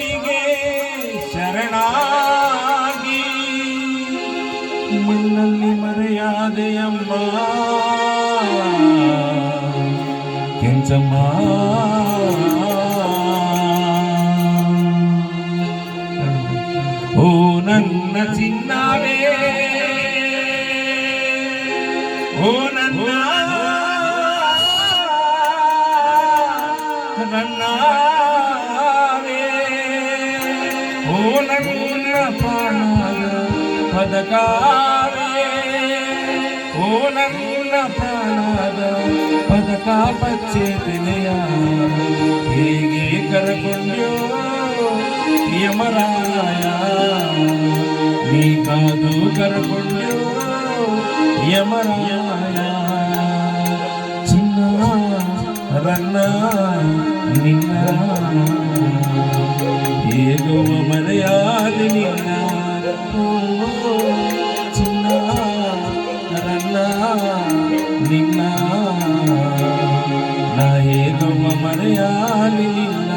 ಸ್ವಾಮಿಗೆ ಶರಣಾಗಿ. ಮಣ್ಣಲ್ಲಿ ಮರೆಯಾದೆಯಮ್ಮ ಕೆಂಚಮ್ಮ. ಓ ನನ್ನ ಚಿನ್ನವೇ. ಓ ನನ್ನ. ನನ್ನವೇ పథకాలే ఓ నన్న ప్రాణాద పథకా పచ్చేతినయ హీగే కరకుండ్యో యమరాయ నీ కాదు కరకుండ్యో యమరాయ చిన్న రన్న నిన్న ఏదో మర్యాద నిన్న చిన్న నిన్న నా ఏదో మర్యాలి నిన్న